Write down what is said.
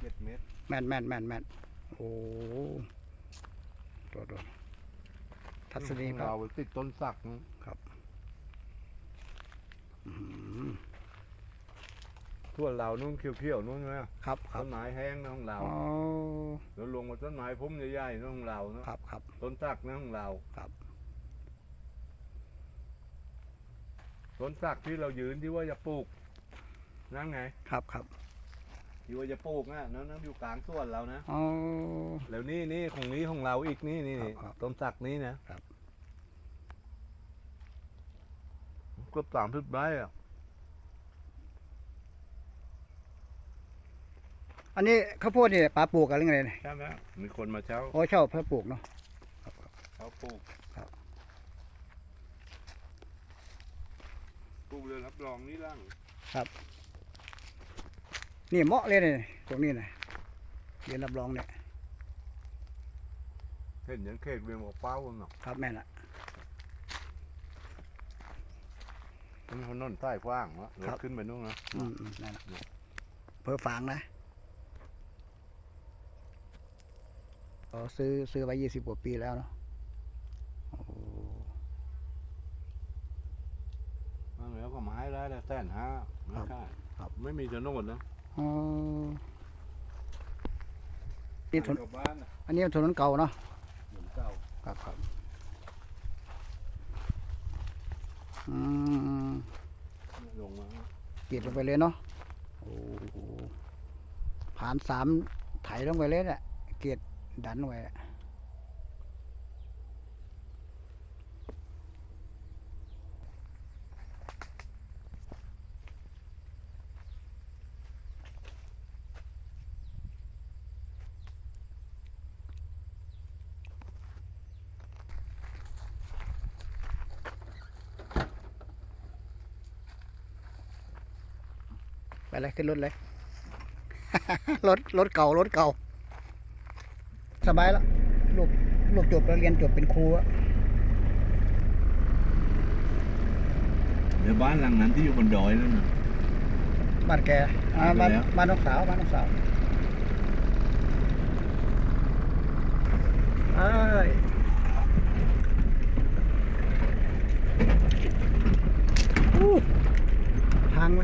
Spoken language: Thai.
เจ็ดเมตรแม่นแม่นแม่นแม่นโอ้ตัวตัวทัศนีของครัเราบติดต้นสักนะอื้อหือทั่วเรานู่นเขียวๆนู่นนะครับครัต้บนไม้แห้งนะของเราอ๋อแล้วลงมาต้นไม้พุ่มใหญ่ๆนะของเรานะครับครับ ต้นสักนะของเราครับ ต้นสักที่เรายืนที่ว่าจะปลูกนั่นไง ครับครับ ที่ว่าจะปลูกนะนั่นนั่นอยู่กลางสวนเรานะ อ๋อ แล้วนี่นี่ของนี้ของเราอีกนี่นี่นี่ครับต้นสักนี้นะครับ เก็สามสิบไร่อะอันนี้ข้าวโพดนี่ปลาปลูกกันหรือไงเนี่ยใช่ไหมมีคนมาเช่าโอ้เช่าเพื่อปลูกเนาะ เขาปลูกครับ ปลูกเลยรับรองนี่ล่าง นี่เหมาะเลยเนี่ยตรงนี้นะเรียนรับรองเนี่ยเห็นยันเขตเวียงบอกเป้าเนาะครับแม่นละมันถนนใต้กว้างวะรถขึ้นไปนู่นนะอืมอืมนั่นละเพื่อฝางนะอ๋อซื้อซื้อไว้ยี่สิบกว่าปีแล้วเนาะโอ้นั่นแล้วก็ไม้ได้แต่แสนห้าไม่ค่าครับไม่มีโฉนดนะ อ๋อนี่ถนนชาวบ้านน่ะอันนี้ถนนเก่าเนาะเหมือนเก่าครับครับอืมลงมากรีดลงไปเลยเนาะโอ้โหผ่านสามไถลงไปเลยแหละเกรีดดันไว้ เลยขึ้นรถเลย รถรถเก่ารถเก่า สบายแล้วลูกลูกจบแล้วเรียนจบเป็นครูเดี๋ยวบ้านหลังนั้นที่อยู่บนดอยนั่นนะบ้านแกบ้านบ้านน้องสาวบ้านน้องสาวเอ้ทางไหม